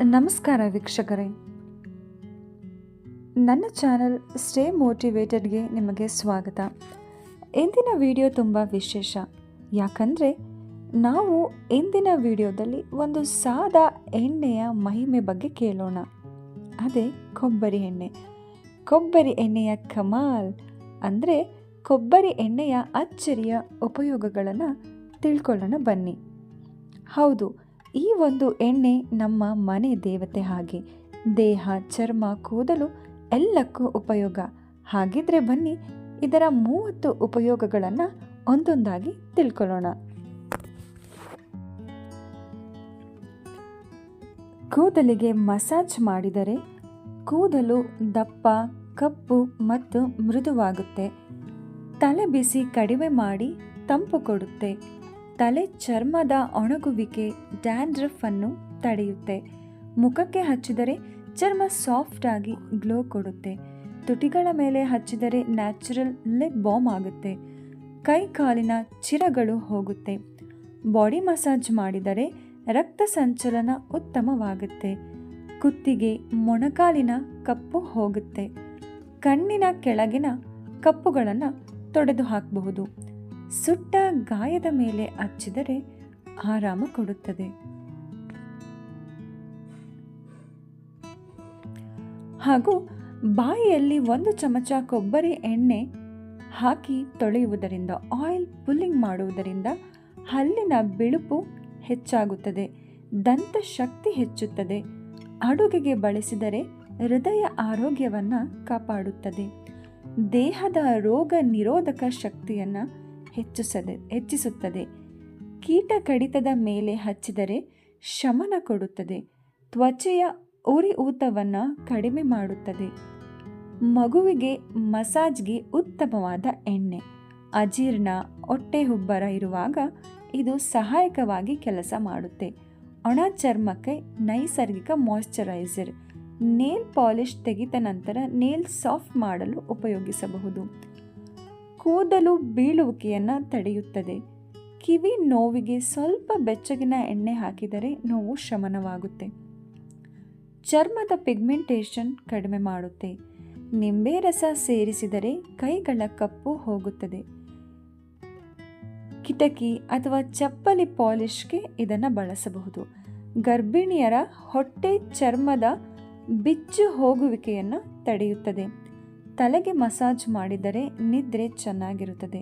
ನಮಸ್ಕಾರ ವೀಕ್ಷಕರೇ. ನನ್ನ ಚಾನಲ್ ಸ್ಟೇ ಮೋಟಿವೇಟೆಡ್ಗೆ ನಿಮಗೆ ಸ್ವಾಗತ. ಇಂದಿನ ವಿಡಿಯೋ ತುಂಬ ವಿಶೇಷ. ಯಾಕಂದರೆ ನಾವು ಇಂದಿನ ವಿಡಿಯೋದಲ್ಲಿ ಒಂದು ಸಾದಾ ಎಣ್ಣೆಯ ಮಹಿಮೆ ಬಗ್ಗೆ ಕೇಳೋಣ. ಅದೇ ಕೊಬ್ಬರಿ ಎಣ್ಣೆ. ಕೊಬ್ಬರಿ ಎಣ್ಣೆಯ ಕಮಾಲ್ ಅಂದರೆ ಕೊಬ್ಬರಿ ಎಣ್ಣೆಯ ಅಚ್ಚರಿಯ ಉಪಯೋಗಗಳನ್ನು ತಿಳ್ಕೊಳ್ಳೋಣ ಬನ್ನಿ. ಹೌದು ಈ ಒಂದು ಎಣ್ಣೆ ನಮ್ಮ ಮನೆ ದೇವತೆ ಹಾಗೆ. ದೇಹ, ಚರ್ಮ, ಕೂದಲು ಎಲ್ಲಕ್ಕೂ ಉಪಯೋಗ. ಹಾಗಿದ್ರೆ ಬನ್ನಿ, ಇದರ ಮೂವತ್ತು ಉಪಯೋಗಗಳನ್ನು ಒಂದೊಂದಾಗಿ ತಿಳ್ಕೊಳ್ಳೋಣ. ಕೂದಲಿಗೆ ಮಸಾಜ್ ಮಾಡಿದರೆ ಕೂದಲು ದಪ್ಪ, ಕಪ್ಪು ಮತ್ತು ಮೃದುವಾಗುತ್ತೆ. ತಲೆ ಬಿಸಿ ಕಡಿಮೆ ಮಾಡಿ ತಂಪು ಕೊಡುತ್ತೆ. ತಲೆ ಚರ್ಮದ ಒಣಗುವಿಕೆ ಡ್ಯಾಂಡ್ರಫ್ ಅನ್ನು ತಡೆಯುತ್ತೆ. ಮುಖಕ್ಕೆ ಹಚ್ಚಿದರೆ ಚರ್ಮ ಸಾಫ್ಟ್ ಆಗಿ ಗ್ಲೋ ಕೊಡುತ್ತೆ. ತುಟಿಗಳ ಮೇಲೆ ಹಚ್ಚಿದರೆ ನ್ಯಾಚುರಲ್ ಲಿಪ್ ಬಾಮ್ ಆಗುತ್ತೆ. ಕೈ ಕಾಲಿನ ಚಿರಗಳು ಹೋಗುತ್ತೆ. ಬಾಡಿ ಮಸಾಜ್ ಮಾಡಿದರೆ ರಕ್ತ ಸಂಚಲನ ಉತ್ತಮವಾಗುತ್ತೆ. ಕುತ್ತಿಗೆ ಮೊಣಕಾಲಿನ ಕಪ್ಪು ಹೋಗುತ್ತೆ. ಕಣ್ಣಿನ ಕೆಳಗಿನ ಕಪ್ಪುಗಳನ್ನು ತೊಡೆದು ಹಾಕಬಹುದು ಸುಟ್ಟ ಗಾಯದ ಮೇಲೆ ಹಚ್ಚಿದರೆ ಆರಾಮ ಕೊಡುತ್ತದೆ. ಹಾಗೂ ಬಾಯಿಯಲ್ಲಿ ಒಂದು ಚಮಚ ಕೊಬ್ಬರಿ ಎಣ್ಣೆ ಹಾಕಿ ತೊಳೆಯುವುದರಿಂದ, ಆಯಿಲ್ ಪುಲ್ಲಿಂಗ್ ಮಾಡುವುದರಿಂದ ಹಲ್ಲಿನ ಬಿಳುಪು ಹೆಚ್ಚಾಗುತ್ತದೆ, ದಂತ ಶಕ್ತಿ ಹೆಚ್ಚುತ್ತದೆ, ಅಡುಗೆಗೆ ಬಳಸಿದರೆ ಹೃದಯ ಆರೋಗ್ಯವನ್ನು ಕಾಪಾಡುತ್ತದೆ. ದೇಹದ ರೋಗ ನಿರೋಧಕ ಶಕ್ತಿಯನ್ನು ಹೆಚ್ಚಿಸದೆ, ಹೆಚ್ಚಿಸುತ್ತದೆ. ಕೀಟ ಕಡಿತದ ಮೇಲೆ ಹಚ್ಚಿದರೆ ಶಮನ ಕೊಡುತ್ತದೆ. ತ್ವಚೆಯ ಉರಿ ಊತವನ್ನು ಕಡಿಮೆ ಮಾಡುತ್ತದೆ. ಮಗುವಿಗೆ ಮಸಾಜ್ಗೆ ಉತ್ತಮವಾದ ಎಣ್ಣೆ. ಅಜೀರ್ಣ, ಹೊಟ್ಟೆ ಹುಬ್ಬರ ಇರುವಾಗ ಇದು ಸಹಾಯಕವಾಗಿ ಕೆಲಸ ಮಾಡುತ್ತೆ. ಒಣ ಚರ್ಮಕ್ಕೆ ನೈಸರ್ಗಿಕ ಮಾಯಿಶ್ಚರೈಸರ್ ನೇಲ್ ಪಾಲಿಶ್ ತೆಗೆದ ನಂತರ ನೇಲ್ ಸಾಫ್ಟ್ ಮಾಡಲು ಉಪಯೋಗಿಸಬಹುದು. ಕೂದಲು ಬೀಳುವಿಕೆಯನ್ನು ತಡೆಯುತ್ತದೆ. ಕಿವಿ ನೋವಿಗೆ ಸ್ವಲ್ಪ ಬೆಚ್ಚಗಿನ ಎಣ್ಣೆ ಹಾಕಿದರೆ ನೋವು ಶಮನವಾಗುತ್ತೆ. ಚರ್ಮದ ಪಿಗ್ಮೆಂಟೇಷನ್ ಕಡಿಮೆ ಮಾಡುತ್ತೆ. ನಿಂಬೆ ರಸ ಸೇರಿಸಿದರೆ ಕೈಗಳ ಕಪ್ಪು ಹೋಗುತ್ತದೆ. ಕಿಟಕಿ ಅಥವಾ ಚಪ್ಪಲಿ ಪಾಲಿಷ್ಗೆ ಇದನ್ನು ಬಳಸಬಹುದು. ಗರ್ಭಿಣಿಯರ ಹೊಟ್ಟೆ ಚರ್ಮದ ಬಿಚ್ಚು ಹೋಗುವಿಕೆಯನ್ನು ತಡೆಯುತ್ತದೆ. ತಲೆಗೆ ಮಸಾಜ್ ಮಾಡಿದರೆ ನಿದ್ರೆ ಚೆನ್ನಾಗಿರುತ್ತದೆ.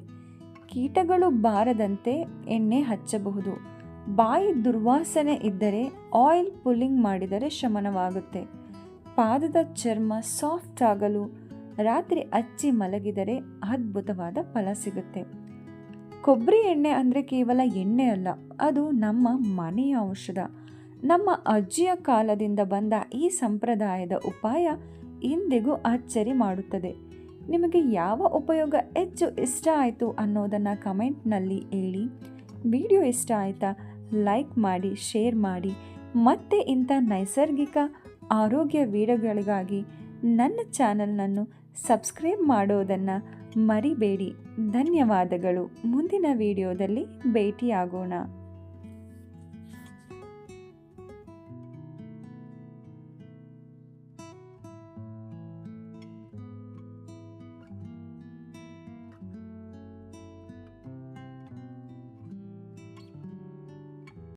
ಕೀಟಗಳು ಬಾರದಂತೆ ಎಣ್ಣೆ ಹಚ್ಚಬಹುದು. ಬಾಯಿ ದುರ್ವಾಸನೆ ಇದ್ದರೆ ಆಯಿಲ್ ಪುಲ್ಲಿಂಗ್ ಮಾಡಿದರೆ ಶಮನವಾಗುತ್ತೆ. ಪಾದದ ಚರ್ಮ ಸಾಫ್ಟ್ ಆಗಲು ರಾತ್ರಿ ಅಚ್ಚಿ ಮಲಗಿದರೆ ಅದ್ಭುತವಾದ ಫಲ ಸಿಗುತ್ತೆ. ಕೊಬ್ಬರಿ ಎಣ್ಣೆ ಅಂದರೆ ಕೇವಲ ಎಣ್ಣೆ ಅಲ್ಲ, ಅದು ನಮ್ಮ ಮನೆಯ ಔಷಧ. ನಮ್ಮ ಅಜ್ಜಿಯ ಕಾಲದಿಂದ ಬಂದ ಈ ಸಂಪ್ರದಾಯದ ಉಪಾಯ ಇಂದಿಗೂ ಅಚ್ಚರಿ ಮಾಡುತ್ತದೆ. ನಿಮಗೆ ಯಾವ ಉಪಯೋಗ ಹೆಚ್ಚು ಇಷ್ಟ ಆಯಿತು ಅನ್ನೋದನ್ನು ಕಮೆಂಟ್ನಲ್ಲಿ ಹೇಳಿ. ವಿಡಿಯೋ ಇಷ್ಟ ಆಯಿತಾ ಲೈಕ್ ಮಾಡಿ, ಶೇರ್ ಮಾಡಿ. ಮತ್ತೆ ಇಂಥ ನೈಸರ್ಗಿಕ ಆರೋಗ್ಯ ವಿಡಿಯೋಗಳಿಗಾಗಿ ನನ್ನ ಚಾನಲ್ನನ್ನು ಸಬ್ಸ್ಕ್ರೈಬ್ ಮಾಡೋದನ್ನು ಮರಿಬೇಡಿ. ಧನ್ಯವಾದಗಳು. ಮುಂದಿನ ವಿಡಿಯೋದಲ್ಲಿ ಭೇಟಿಯಾಗೋಣ.